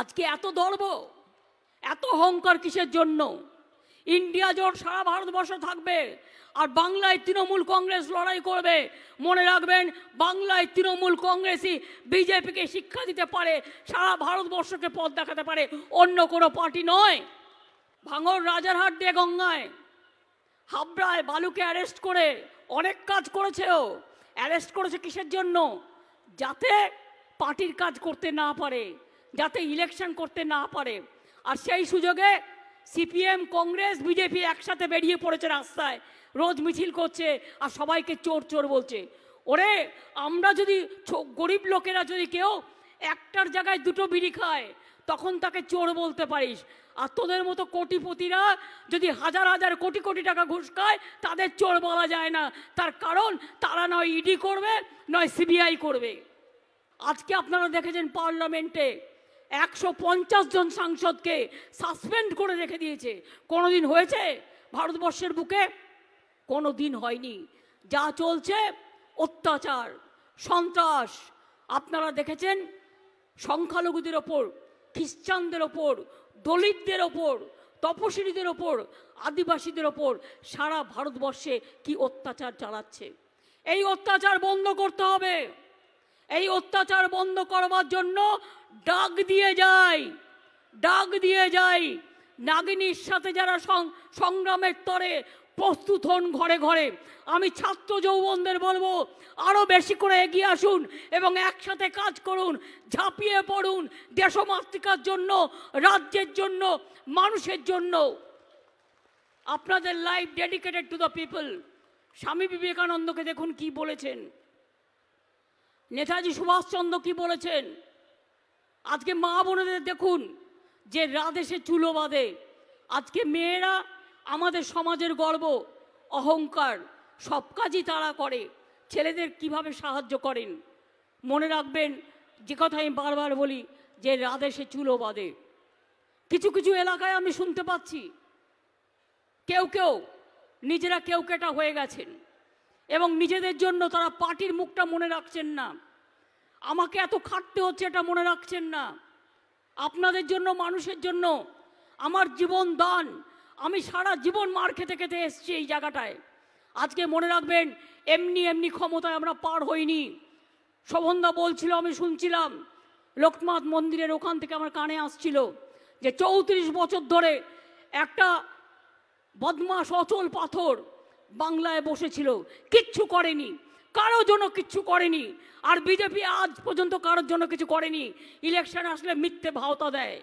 আজকে এত দর্ব, এত অহংকার কিসের জন্য? ইন্ডিয়া জোট সারা ভারতবর্ষ থাকবে আর বাংলায় তৃণমূল কংগ্রেস লড়াই করবে। মনে রাখবেন, বাংলায় তৃণমূল কংগ্রেসই বিজেপিকে শিক্ষা দিতে পারে, সারা ভারতবর্ষকে পথ দেখাতে পারে। অন্য কোনো পার্টি নয়। ভাঙর রাজারহাট দিয়ে গঙ্গায়, হাবড়ায় বালুকে অ্যারেস্ট করে অনেক কাজ করেছে ও অ্যারেস্ট করেছে কিসের জন্য? যাতে পার্টির কাজ করতে না পারে। যাতে ইলেকশন করতে না পারে। আর সেই সুযোগে সিপিএম কংগ্রেস বিজেপি একসাথে বেরিয়ে পড়েছে রাস্তায়। রোজ মিছিল করছে আর সবাইকে চোর চোর বলছে। ওরে, আমরা যদি গরিব লোকেরা যদি কেউ একটার জায়গায় দুটো বিড়ি খায়, তখন তাকে চোর বলতে পারিস। আর তোদের মতো কোটিপতিরা যদি হাজার হাজার কোটি কোটি টাকা ঘুষ খায়, তাদের চোর বলা যায় না। তার কারণ, তারা নয় ইডি করবে, নয় সিবিআই করবে। আজকে আপনারা দেখেছেন পার্লামেন্টে একশো পঞ্চাশ জন সাংসদকে সাসপেন্ড করে রেখে দিয়েছে। কোনোদিন হয়েছে ভারতবর্ষের বুকে? কোনো দিন হয়নি। যা চলছে, অত্যাচার, সন্ত্রাস। আপনারা দেখেছেন, সংখ্যালঘুদের ওপর, খ্রিস্টানদের ওপর, দলিতদের ওপর তপশিলীদের ওপর, আদিবাসীদের ওপর সারা ভারতবর্ষে কি অত্যাচার চালাচ্ছে? এই অত্যাচার বন্ধ করতে হবে। এই অত্যাচার বন্ধ করবার জন্য ডাক দিয়ে যায়, ডাক দিয়ে যায়। নাগিনীর সাথে যারা সংগ্রামের তরে প্রস্তুত হন ঘরে ঘরে, আমি ছাত্র যৌবনদের বলব আরও বেশি করে এগিয়ে আসুন এবং একসাথে কাজ করুন, ঝাঁপিয়ে পড়ুন দেশমাতৃকার জন্য, রাজ্যের জন্য, মানুষের জন্য। আপনাদের life dedicated to the people Swami বিবেকানন্দকে দেখুন কি বলেছেন। নেতাজি সুভাষচন্দ্র কি বলেছেন? আজকে মা বোনেদের দেখুন যে রাদেশে চুলো বাঁধে। আজকে মেয়েরা আমাদের সমাজের গর্ব, অহংকার, সব কাজই তারা করে। ছেলেদের কীভাবে সাহায্য করেন? মনে রাখবেন, যে কথা আমি বারবার বলি, যে রাদেশে চুলো বাঁধে। কিছু কিছু এলাকায় আমি শুনতে পাচ্ছি, কেউ কেউ নিজেরা কেউ কেটা হয়ে গেছেন এবং নিজেদের জন্য তারা পার্টির মুখটা মনে রাখছেন না। আমাকে এত খাটতে হচ্ছে এটা মনে রাখছেন না। আপনাদের জন্য, মানুষের জন্য আমার জীবন দান। আমি সারা জীবন মার খেতে খেতে এসছি এই জায়গাটায়। আজকে মনে রাখবেন, এমনি এমনি ক্ষমতায় আমরা পার হইনি। শোভনদা বলছিল, আমি শুনছিলাম, লোকনাথ মন্দিরের ওখান থেকে আমার কানে আসছিল যে চৌত্রিশ বছর ধরে একটা বদমাস অচল পাথর বাংলায় বসেছিল, কিচ্ছু করেনি। কারও জন্য কিচ্ছু করেনি। আর বিজেপি আজ পর্যন্ত কারোর জন্য কিছু করেনি। ইলেকশন আসলে মিথ্যে ভাওতা দেয়।